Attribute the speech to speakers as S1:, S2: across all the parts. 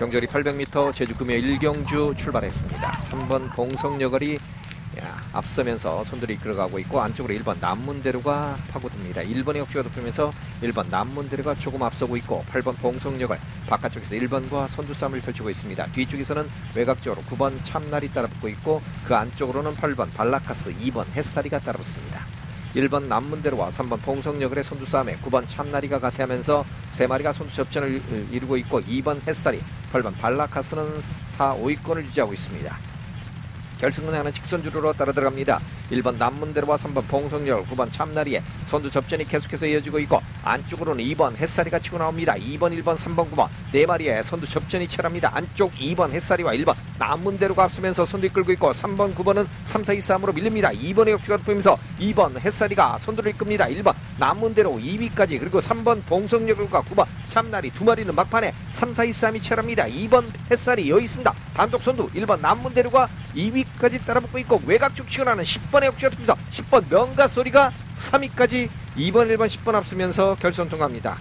S1: 경절이 800m 제주금요 1경주 출발했습니다. 3번 봉성여걸이 야, 앞서면서 손들이 이끌어가고 있고 안쪽으로 1번 남문대로가 파고듭니다. 1번의 역주가 높으면서 1번 남문대로가 조금 앞서고 있고 8번 봉성여걸 바깥쪽에서 1번과 선두 싸움을 펼치고 있습니다. 뒤쪽에서는 외곽쪽으로 9번 참날이 따라붙고 있고 그 안쪽으로는 8번 발라카스 2번 햇살이가 따라붙습니다. 1번 남문대로와 3번 봉성여걸의 선두 싸움에 9번 참나리가 가세하면서 세 마리가 선두 접전을 이루고 있고 2번 햇살이 8번 발라카스는 4, 5위권을 유지하고 있습니다. 결승문하는 직선주로로 따라 들어갑니다. 1번 남문대로와 3번 봉성열, 9번 참나리에 선두 접전이 계속해서 이어지고 있고 안쪽으로는 2번 햇살이가 치고 나옵니다. 2번, 1번, 3번, 9번 네 마리의 선두 접전이 치열합니다. 안쪽 2번 햇살이와 1번 남문대로가 앞서면서 선두 이끌고 있고 3번, 9번은 3, 4, 2, 3으로 밀립니다. 2번의 역주가 보이면서 2번 햇살이가 선두를 이끕니다. 1번 남문대로 2위까지 그리고 3번 봉성열과 9번 참나리 두 마리는 막판에 3, 4, 2, 3이 치열합니다. 2번 햇살이 여기 있습니다. 단독 선두 1번 남문대로가 2위까지 따라붙고 있고 외곽쪽 치고나는 10번의 역주가 통해서 10번 명가 소리가 3위까지 2번, 1번, 10번 앞서면서 결선 통합니다.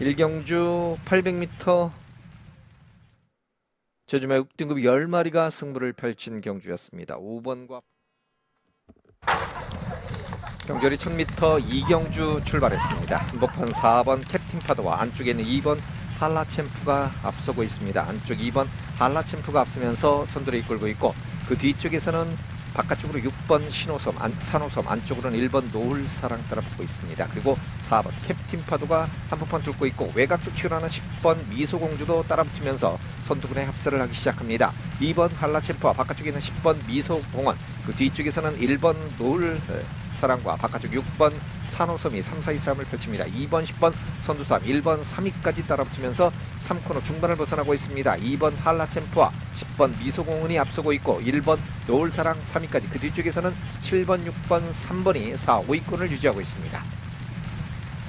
S1: 1경주 800m 제주마 6등급 10마리가 승부를 펼친 경주였습니다. 5번과 경절이 1000m 이경주 출발했습니다. 한복판 4번 캡틴 파도와 안쪽에 있는 2번 할라챔프가 앞서고 있습니다. 안쪽 2번 할라챔프가 앞서면서 선두를 이끌고 있고 그 뒤쪽에서는 바깥쪽으로 6번 신호섬, 안, 산호섬, 안쪽으로는 1번 노을사랑 따라붙고 있습니다. 그리고 4번 캡틴 파도가 한복판 뚫고 있고 외곽쪽 치열하는 10번 미소공주도 따라붙으면서 선두군의 합세를 하기 시작합니다. 2번 할라챔프와 바깥쪽에 있는 10번 미소공원, 그 뒤쪽에서는 1번 노을 에, 사랑과 바깥쪽 6번 산호섬이 3, 4, 2, 3을 펼칩니다. 2번, 10번 선두싸움, 1번, 3위까지 따라붙으면서 3코너 중반을 벗어나고 있습니다. 2번 한라챔프와 10번 미소공원이 앞서고 있고 1번 노을사랑 3위까지 그 뒤쪽에서는 7번, 6번, 3번이 4, 5위권을 유지하고 있습니다.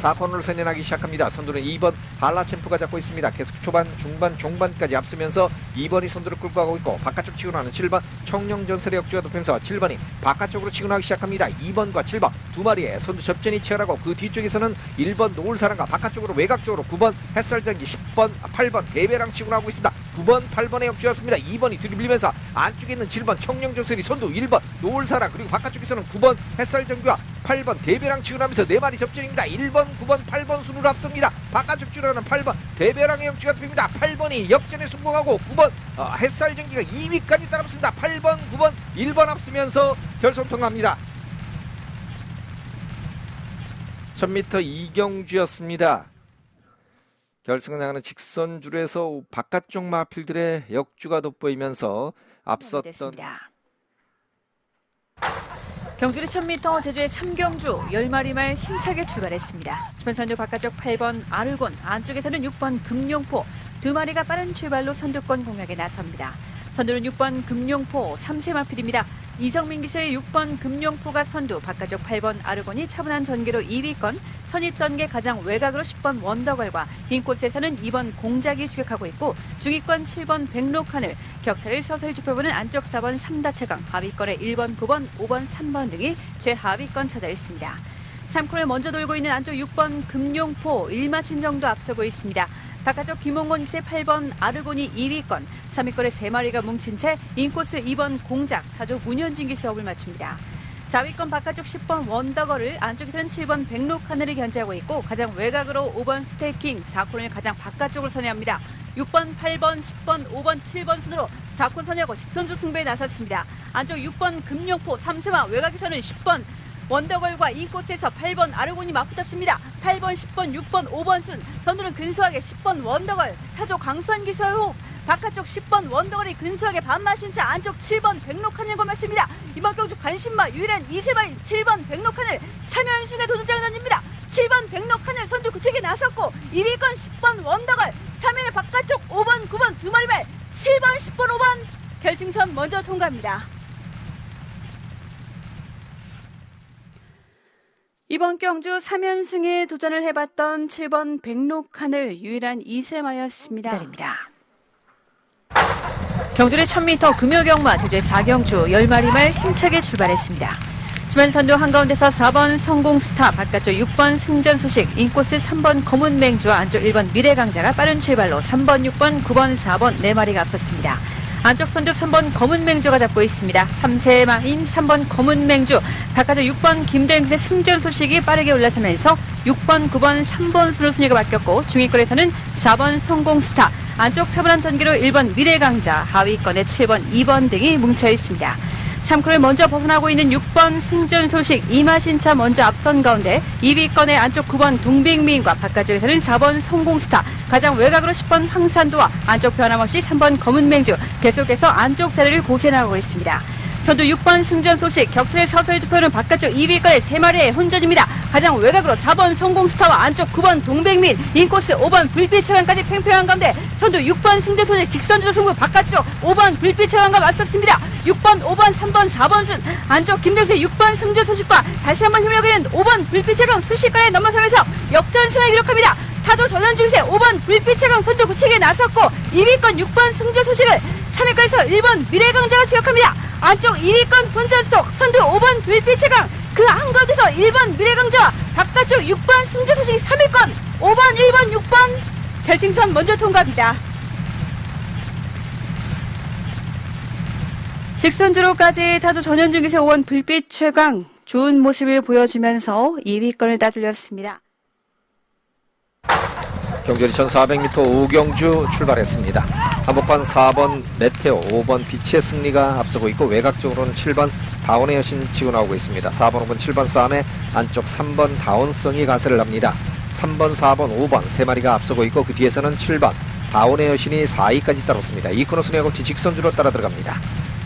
S1: 4코너를 선연하기 시작합니다. 선두는 2번 한라챔프가 잡고 있습니다. 계속 초반, 중반, 종반까지 앞서면서 2번이 선두를 끌고 가고 있고 바깥쪽 치고 나는 7번 청룡전설의 역주가 높이면서 7번이 바깥쪽으로 치고 나가기 시작합니다. 2번과 7번 두 마리의 선두 접전이 치열하고 그 뒤쪽에서는 1번 노을사랑과 바깥쪽으로 외곽쪽으로 9번 햇살전기 10번, 8번 대배랑 치고 나가고 있습니다. 9번, 8번의 역주였습니다. 2번이 들이밀면서 안쪽에 있는 7번 청룡전설이 선두 1번 노을사랑 그리고 바깥쪽에서는 9번 햇살전기와 8번 대배랑 치고 나면서 네 마리 접전입니다. 1번, 9번, 8번 순으로 앞섭니다. 바깥쪽 줄어는 8번 대배랑의 역주가 듭니다. 8번이 역전에 성공하고 9번 어, 햇살전기가 2위까지 따라붙습니다. 8번, 9번, 1번 앞서면서 결선 통합니다. 1000m 이경주였습니다. 결승을 나가는 직선 줄에서 바깥쪽 마필들의 역주가 돋보이면서 앞섰던.
S2: 경주리 1000m 제주의 3경주 10마리 말 힘차게 출발했습니다. 주변 선두 바깥쪽 8번 아르곤 안쪽에서는 6번 금룡포 두 마리가 빠른 출발로 선두권 공략에 나섭니다. 선두는 6번 금룡포 3세 마필입니다. 이성민 기수의 6번 금룡포가 선두, 바깥쪽 8번 아르곤이 차분한 전개로 2위권, 선입 전개 가장 외곽으로 10번 원더걸과 빈 곳에서는 2번 공작이 추격하고 있고 중위권 7번 백록하늘, 격차를 서서히 좁혀보는 안쪽 4번 삼다채강, 하위권에 1번, 9번, 5번, 3번 등이 최하위권 처져 있습니다. 3코를 먼저 돌고 있는 안쪽 6번 금룡포 1마친 정도 앞서고 있습니다. 바깥쪽 김홍곤 기세 8번 아르곤이 2위권, 3위권에 3마리가 뭉친 채 인코스 2번 공작, 타조 문현진 기수 업을 맞춥니다. 4위권 바깥쪽 10번 원더거를 안쪽에서는 7번 백록하늘이 견제하고 있고 가장 외곽으로 5번 스테이킹, 4콘을 가장 바깥쪽을 선회합니다. 6번, 8번, 10번, 5번, 7번 순으로 4콘 선회하고 직선주 승부에 나섰습니다. 안쪽 6번 금룡포 3세와 외곽에서는 10번 원더걸과 인코스에서 8번 아르곤이 맞붙었습니다. 8번, 10번, 6번, 5번 순 선두는 근소하게 10번 원더걸 타조 강수한 기서의 호흡 바깥쪽 10번 원더걸이 근소하게 반마신 채 안쪽 7번 백록하늘과 맞습니다. 이번 경주 관심마 유일한 이세마인 7번 백록하늘 3연승의 도전장을 던집니다. 7번 백록하늘 선두 구책에 나섰고 2위권 10번 원더걸 3위는 바깥쪽 5번, 9번 두 마리 말 7번, 10번, 5번 결승선 먼저 통과합니다. 이번 경주 3연승에 도전을 해봤던 7번 백록하늘 유일한 이세마였습니다. 기다립니다. 경주의 1000m 금요 경마 제주의 4경주 10마리 말 힘차게 출발했습니다. 주말 선두 한가운데서 4번 성공스타, 바깥쪽 6번 승전 소식, 인코스 3번 검은 맹주와 안쪽 1번 미래강자가 빠른 출발로 3번, 6번, 9번, 4번 네 마리가 앞섰습니다. 안쪽 선두 3번 검은 맹주가 잡고 있습니다. 3세 마인 3번 검은 맹주, 바깥쪽 6번 김대영의 승전 소식이 빠르게 올라서면서 6번, 9번, 3번 순으로 순위가 바뀌었고 중위권에서는 4번 성공스타, 안쪽 차분한 전기로 1번 미래강자, 하위권에 7번, 2번 등이 뭉쳐 있습니다. 3코를 먼저 벗어나고 있는 6번 승전 소식 이마신차 먼저 앞선 가운데 2위권의 안쪽 9번 동백미인과 바깥쪽에서는 4번 성공스타 가장 외곽으로 10번 황산도와 안쪽 변함없이 3번 검은맹주 계속해서 안쪽 자리를 고세 나가고 있습니다. 선두 6번 승전 소식 격투의 서서히 좁혀는 바깥쪽 2위권의 3마리의 혼전입니다. 가장 외곽으로 4번 성공스타와 안쪽 9번 동백민 인코스 5번 불빛 체감까지 팽팽한 가운데 선두 6번 승전 소식 직선주로 승부 바깥쪽 5번 불빛 체감과 맞섰습니다. 6번, 5번, 3번, 4번 순 안쪽 김병세 6번 승전 소식과 다시 한번 힘을 내는 5번 불빛 체감 수식간에 넘어서면서 역전승을 기록합니다. 타도 전환 중세 5번 불빛 체감 선두 굳히게 나섰고 2위권 6번 승전 소식을 3위권에서 1번 미래강자가 추격합니다. 안쪽 2위권 본전 속 선두 5번 불빛 체감 그 한가운데서 1번 미래강자와 바깥쪽 6번 승전 소식 3위권 5번, 1번, 6번 결승선 먼저 통과합니다. 직선주로까지 타조 전현 중에서 5원 불빛 최강 좋은 모습을 보여주면서 2위권을 따돌렸습니다.
S1: 경주리 1400m 오경주 출발했습니다. 한복판 4번 메테오, 5번 빛의 승리가 앞서고 있고 외곽쪽으로는 7번 다운의 여신 치고 나오고 있습니다. 4번, 5번, 7번 싸움에 안쪽 3번 다운성이 가세를 합니다. 3번, 4번, 5번 세 마리가 앞서고 있고 그 뒤에서는 7번 다운의 여신이 4위까지 따랐습니다. 이 코너 순위하고 뒤직선주로 따라 들어갑니다.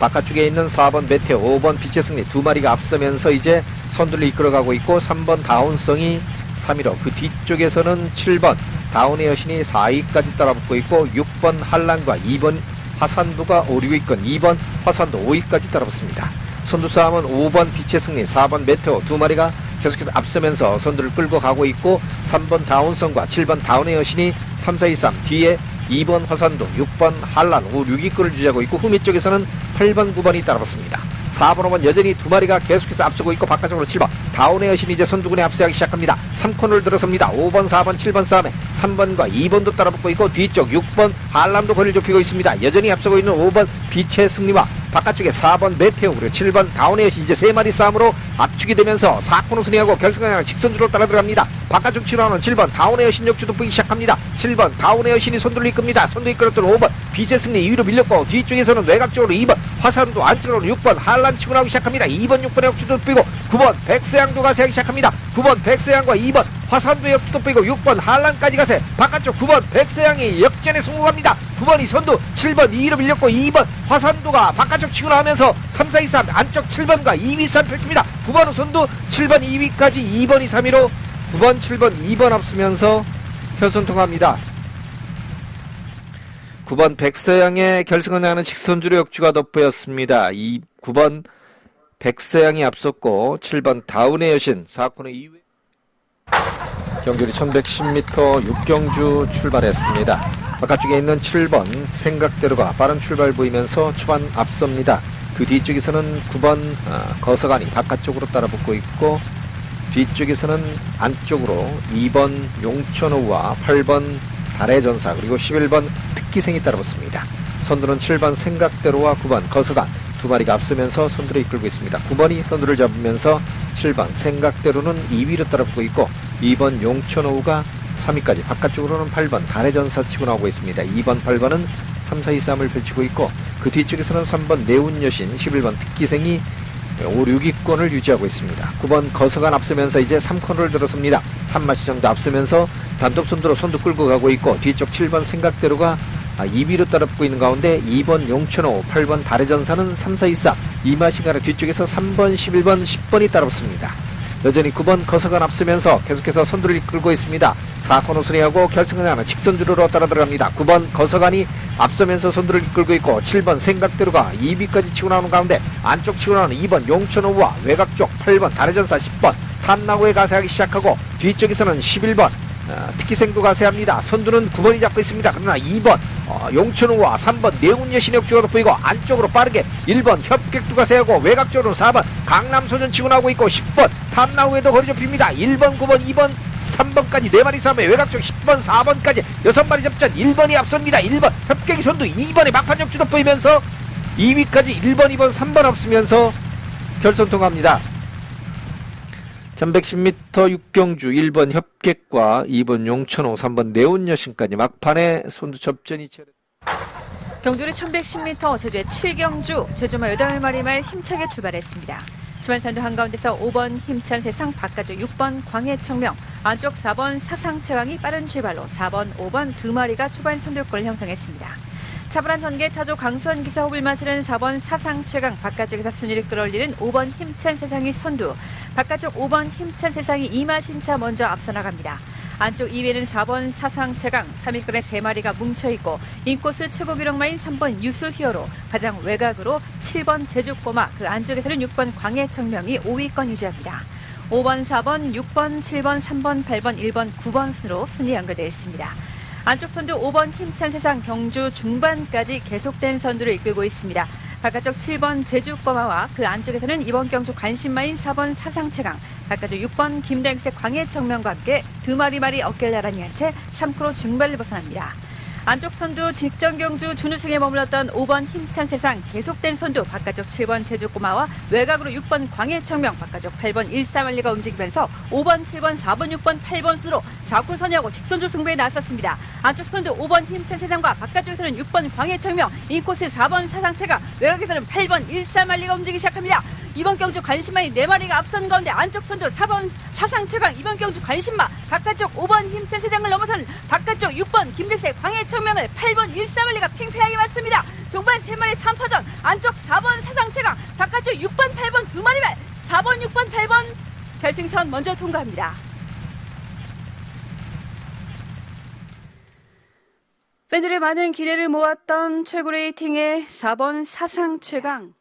S1: 바깥쪽에 있는 4번 메테오, 5번 빛의 승리 두 마리가 앞서면서 이제 선두를 이끌어가고 있고 3번 다운성이 3위로 그 뒤쪽에서는 7번 다운의 여신이 4위까지 따라붙고 있고 6번 한란과 2번 화산도가 5, 6위 권 2번 화산도 5위까지 따라붙습니다. 선두 싸움은 5번 빛의 승리 4번 메테오 두 마리가 계속해서 앞서면서 선두를 끌고 가고 있고 3번 다운성과 7번 다운의 여신이 3, 4, 2, 3 뒤에 2번 화산도 6번 한란 5, 6위권을 유지하고 있고 후미 쪽에서는 8번 9번이 따라붙습니다. 4번, 5번 여전히 두 마리가 계속해서 앞서고 있고 바깥쪽으로 7번 다운의 여신이 이제 선두군에 앞서기 시작합니다. 3코너를 들어섭니다. 5번, 4번, 7번 싸움에 3번과 2번도 따라붙고 있고 뒤쪽 6번 한람도 거리를 좁히고 있습니다. 여전히 앞서고 있는 5번 빛의 승리와 바깥쪽에 4번 메테오 그리고 7번 다운의 여신 이제 세 마리 싸움으로 압축이 되면서 4코너 승리하고 결승을 직선주로 따라 들어갑니다. 바깥쪽 7번은 7번 다운의 여신 역주도 보기 시작합니다. 7번 다운의 여신이 손들을 이끕니다. 손도 이끌었던 5번 빛의 승리 2위로 밀렸고 뒤쪽에서는 외곽쪽으로 2번 화산도 안쪽으로 6번 한란 치고 나오기 시작합니다. 2번 6번의 역주도 빼고 9번 백서양도 가세하기 시작합니다. 9번 백서양과 2번 화산도 역주도 빼고 6번 한란까지 가세 바깥쪽 9번 백서양이 역전에 성공합니다. 9번 이 선두 7번 2위로 밀렸고 2번 화산도가 바깥쪽 치고 나오면서 3, 4, 2, 3 안쪽 7번과 2위 싸움 펼칩니다. 9번은 선두 7번 2위까지 2번이 3위로 9번 7번 2번 앞서면서 결선 통합니다. 9번 백서양의 결승을 향하는 직선주로 역주가 돋보였습니다. 이 9번 백서양이 앞섰고 7번 다운의 여신 4코너 이후에 경距리 1110m 육경주 출발했습니다. 바깥쪽에 있는 7번 생각대로가 빠른 출발 보이면서 초반 앞섭니다. 그 뒤쪽에서는 9번 아, 거서관이 바깥쪽으로 따라붙고 있고 뒤쪽에서는 안쪽으로 2번 용천호와 8번 달의 전사 그리고 11번 특기생이 따라붙습니다. 선두는 7번 생각대로와 9번 거서관 두 마리가 앞서면서 선두를 이끌고 있습니다. 9번이 선두를 잡으면서 7번 생각대로는 2위로 따라붙고 있고 2번 용천호가 3위까지 바깥쪽으로는 8번 달의 전사 치고 나오고 있습니다. 2번 8번은 3, 4, 2 싸움을 펼치고 있고 그 뒤쪽에서는 3번 내운 여신 11번 특기생이 5, 6위권을 유지하고 있습니다. 9번 거서관 앞서면서 이제 3코너를 들어섭니다. 3마시정도 앞서면서 단독 선두로 선두 끌고 가고 있고 뒤쪽 7번 생각대로가 2위로 따라붙고 있는 가운데 2번 용천호, 8번 달의 전사는 3, 4, 2, 4 이마시가라 뒤쪽에서 3번, 11번, 10번이 따라붙습니다. 여전히 9번 거서관 앞서면서 계속해서 선두를 이끌고 있습니다. 4코너 순위하고 결승을 하는 직선주로로 따라 들어갑니다. 9번 거서관이 앞서면서 선두를 이끌고 있고 7번 생각대로가 2위까지 치고 나오는 가운데 안쪽 치고 나오는 2번 용천호와 외곽 쪽 8번 달의전사 10번 탐나고에 가세하기 시작하고 뒤쪽에서는 11번 아, 특기생도 가세합니다. 선두는 9번이 잡고 있습니다. 그러나 2번 어, 용천우와 3번 내운여 신혁주가 돋보이고 안쪽으로 빠르게 1번 협객도 가세하고 외곽 쪽으로 4번 강남소년 치고 나오고 있고 10번 탐나우에도 거리 좁힙니다. 1번, 9번, 2번 3번까지 4마리 싸움에 외곽 쪽 10번, 4번까지 6마리 접전 1번이 앞섭니다. 1번 협객이 선두 2번에 막판 역 주도 보이면서 2위까지 1번, 2번, 3번 없으면서 결선 통합니다. 1110m 육경주 1번 협객과 2번 용천호 3번 내운여신까지 막판에 손두 접전이 치열했
S2: 경주리 1110m 제주의 7경주 제주마 8마리 말 힘차게 출발했습니다. 주말 선두 한가운데서 5번 힘찬 세상 바깥쪽 6번 광해청명 안쪽 4번 사상최강이 빠른 출발로 4번 5번 두 마리가 초반 선두권을 형성했습니다. 차분한 전개 타조 강수원 기사 호흡을 마시는 4번 사상 최강 바깥쪽에서 순위를 끌어올리는 5번 힘찬 세상이 선두 바깥쪽 5번 힘찬 세상이 이마신차 먼저 앞서 나갑니다. 안쪽 2위에는 4번 사상 최강 3위권에 3마리가 뭉쳐있고 인코스 최고 기록마인 3번 유수 히어로 가장 외곽으로 7번 제주꼬마 그 안쪽에서는 6번 광해청명이 5위권 유지합니다. 5번, 4번, 6번, 7번, 3번, 8번, 1번, 9번 순으로 순위 연결되어 있습니다. 안쪽 선두 5번 힘찬 세상 경주 중반까지 계속된 선두를 이끌고 있습니다. 바깥쪽 7번 제주꼬마와 그 안쪽에서는 이번 경주 관심마인 4번 사상체강, 바깥쪽 6번 김댕색 광해청명과 함께 두 마리 마리 어깨를 나란히 한 채 3크로 중반을 벗어납니다. 안쪽 선두 직전 경주 준우승에 머물렀던 5번 힘찬 세상 계속된 선두 바깥쪽 7번 제주꼬마와 외곽으로 6번 광해청명 바깥쪽 8번 일사만리가 움직이면서 5번 7번 4번 6번 8번 순으로 4군 선이하고 직선주 승부에 나섰습니다. 안쪽 선두 5번 힘찬 세상과 바깥쪽에서는 6번 광해청명 인코스 4번 사상체가 외곽에서는 8번 일사만리가 움직이기 시작합니다. 이번 경주 관심마이 4마리가 앞선 가운데 안쪽 선두 4번 사상 최강 이번 경주 관심마 바깥쪽 5번 힘찬 세상을 넘어서는 바깥쪽 6번 김대세 광해청명을 8번 일사만리가 팽팽하게 맞습니다. 종반 3마리 3파전 안쪽 4번 사상 최강 바깥쪽 6번 8번 두 마리 말 4번 6번 8번 결승선 먼저 통과합니다. 팬들의 많은 기대를 모았던 최고 레이팅의 4번 사상 최강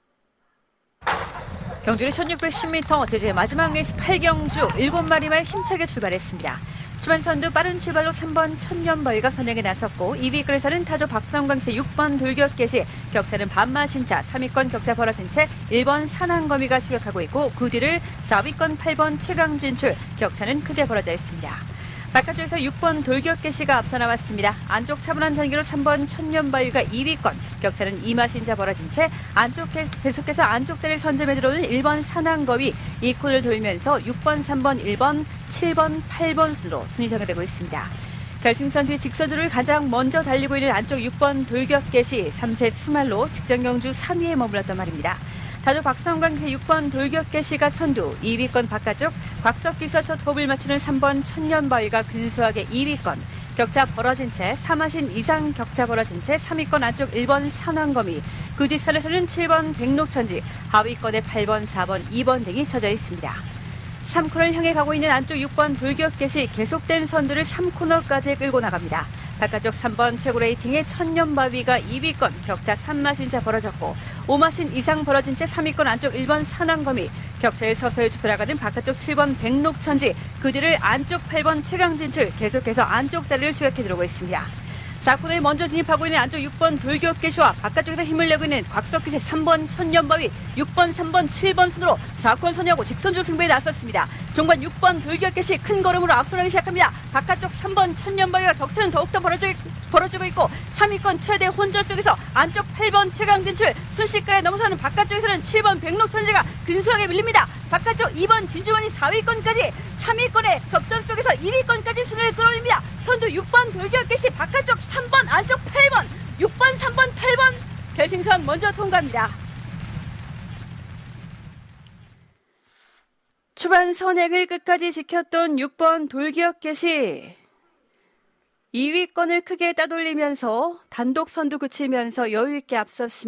S2: 경주리 1610m 제주의 마지막 레이스 8경주 7마리 말 힘차게 출발했습니다. 주말 선두 빠른 출발로 3번 천년벌가 선행에 나섰고 2위 끌에서는 타조 박성광세 6번 돌격개시 격차는 반마신 차 3위권 격차 벌어진 채 1번 산항거미가 추격하고 있고 그 뒤를 4위권 8번 최강 진출 격차는 크게 벌어져 있습니다. 바깥쪽에서 6번 돌격개시가 앞서 나왔습니다. 안쪽 차분한 전기로 3번 천년바위가 2위권, 격차는 이마신자 벌어진 채 안쪽 계속해서 안쪽 자리를 선점해 들어오는 1번 산항거위 이 코를 돌면서 6번, 3번, 1번, 7번, 8번 순으로 순위 정해되고 있습니다. 결승선 뒤 직선주를 가장 먼저 달리고 있는 안쪽 6번 돌격개시 3세 수말로 직전 경주 3위에 머물렀단 말입니다. 다조 박성광세 6번 돌격개시가 선두, 2위권 바깥쪽 곽석기서 첫 호흡을 맞추는 3번 천년바위가 근소하게 2위권, 격차 벌어진 채 3하신 이상 격차 벌어진 채 3위권 안쪽 1번 산왕거미, 그 뒷선에서는 7번 백록천지, 하위권에 8번, 4번, 2번 등이 쳐져 있습니다. 3코너를 향해 가고 있는 안쪽 6번 돌격개시 계속된 선두를 3코너까지 끌고 나갑니다. 바깥쪽 3번 최고 레이팅의 천년바위가 2위권 격차 3마신차 벌어졌고 5마신 이상 벌어진 채 3위권 안쪽 1번 산왕거미 격차를 서서히 좁혀나가는 바깥쪽 7번 백록천지 그 뒤를 안쪽 8번 최강진출 계속해서 안쪽 자리를 추격해 들어오고 있습니다. 4코너에 먼저 진입하고 있는 안쪽 6번 돌격개시와 바깥쪽에서 힘을 내고 있는 곽석기세 3번 천년바위 6번 3번 7번 순으로 4권 선이하고 직선주 승부에 나섰습니다. 종반 6번 돌격개시 큰 걸음으로 앞서나기 시작합니다. 바깥쪽 3번 천년바위가 격차는 더욱더 벌어지, 벌어지고 있고 3위권 최대 혼절 속에서 안쪽 8번 최강 진출 순식간에 넘어서는 바깥쪽에서는 7번 백록천지가 근소하게 밀립니다. 바깥쪽 2번 진주원이 4위권까지 3위권의 접전 속에서 1위권까지 순위를 끌어올립니다. 선두 6번 돌격개시 바깥쪽 3번 안쪽 8번 6번 3번 8번 결승선 먼저 통과합니다. 초반 선행을 끝까지 지켰던 6번 돌격개시 2위권을 크게 따돌리면서 단독 선두 그치면서 여유 있게 앞섰습니다.